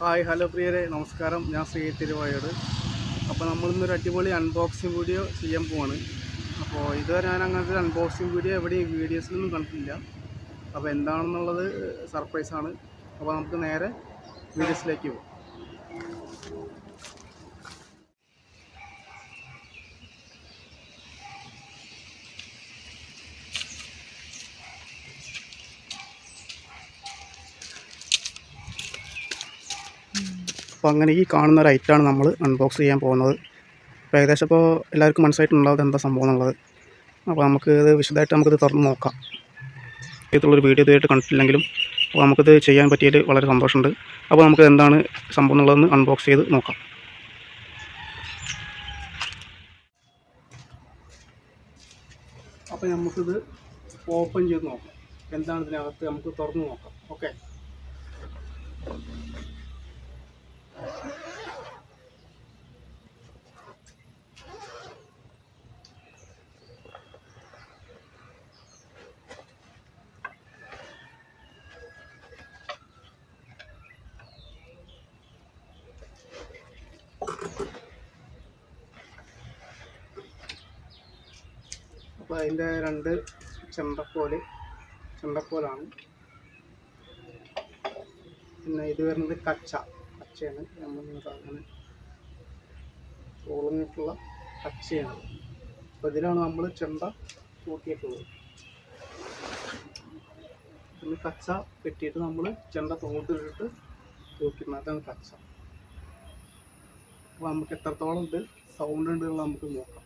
Hi hello പ്രിയരെ. നമസ്കാരം. ഞാൻ ശ്രീ തിരുവായോട്. അപ്പോൾ നമ്മളിന്നൊരു അടിപൊളി അൺബോക്സിങ് വീഡിയോ ചെയ്യാൻ പോവാണ്. അപ്പോൾ ഇതുവരെ ഞാൻ അങ്ങനത്തെ ഒരു അൺബോക്സിങ് വീഡിയോ എവിടെയും വീഡിയോസിലൊന്നും കണ്ടിട്ടില്ല. അപ്പോൾ എന്താണെന്നുള്ളത് സർപ്രൈസാണ് അപ്പോൾ നമുക്ക് നേരെ വീഡിയോസിലേക്ക് പോകും അപ്പോൾ അങ്ങനെ ഈ കാണുന്ന ഒരു ഐറ്റമാണ് നമ്മൾ അൺബോക്സ് ചെയ്യാൻ പോകുന്നത്. അപ്പോൾ ഏകദേശം ഇപ്പോൾ എല്ലാവർക്കും മനസ്സിലായിട്ടുണ്ടാവും എന്താ സംഭവം എന്നുള്ളത്. അപ്പോൾ നമുക്ക് ഇത് വിശദമായിട്ട് നമുക്കിത് തുറന്ന് നോക്കാം. ഇതുള്ളൊരു വീഡിയോ ഇതുമായിട്ട് കണ്ടിട്ടില്ലെങ്കിലും അപ്പോൾ നമുക്കിത് ചെയ്യാൻ പറ്റിയതിൽ വളരെ സന്തോഷമുണ്ട്. അപ്പോൾ നമുക്ക് എന്താണ് സംഭവം എന്നുള്ളതെന്ന് അൺബോക്സ് ചെയ്ത് നോക്കാം. അപ്പോൾ നമുക്കിത് ഓപ്പൺ ചെയ്ത് നോക്കാം. എന്താണ് ഇതിനകത്ത് നമുക്ക് തുറന്ന് നോക്കാം. ഓക്കെ അപ്പോൾ അതിന്റെ രണ്ട് ചെമ്പക്കോൽ ചെമ്പക്കോലാണ്. പിന്നെ ഇത് വരുന്നത് കച്ച. നമ്മൾ സാധനം തോളങ്ങിട്ടുള്ള കച്ചയാണ് അപ്പോൾ ഇതിലാണ് നമ്മൾ ചെണ്ട തൂക്കിയിട്ടുള്ളത്. പിന്നെ കച്ച കെട്ടിയിട്ട് നമ്മൾ ചെണ്ട തോട്ടിലിട്ട് തൂക്കിയിട്ടുണ്ട്. അതാണ് കച്ച അപ്പോൾ നമുക്ക് എത്രത്തോളം ഇത് സൗണ്ട് ഉണ്ട് നമുക്ക് നോക്കാം.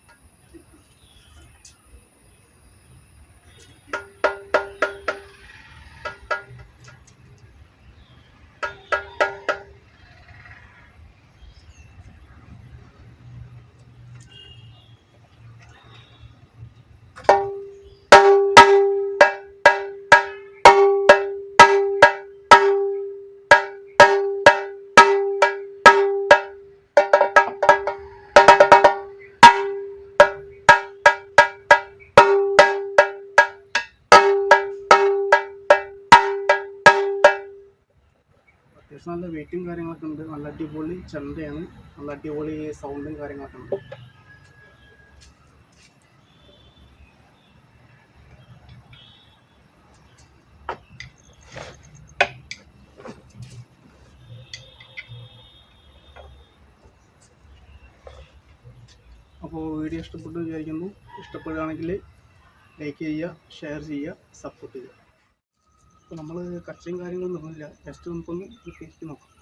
അത്യാവശ്യം നല്ല വെയിറ്റും കാര്യങ്ങളൊക്കെ ഉണ്ട്. നല്ല അടിപൊളി ചെണ്ടയാണ് നല്ല അടിപൊളി സൗണ്ടും കാര്യങ്ങളൊക്കെ ഉണ്ട്. അപ്പോൾ വീഡിയോ ഇഷ്ടപ്പെട്ടു വിചാരിക്കുന്നു. ഇഷ്ടപ്പെടുകയാണെങ്കിൽ ലൈക്ക് ചെയ്യുക ഷെയർ ചെയ്യുക സപ്പോർട്ട് ചെയ്യുക. നമ്മൾ കച്ചയും കാര്യങ്ങളൊന്നും ഇല്ല ജസ്റ്റ് നമുക്കൊന്ന് നോക്കാം.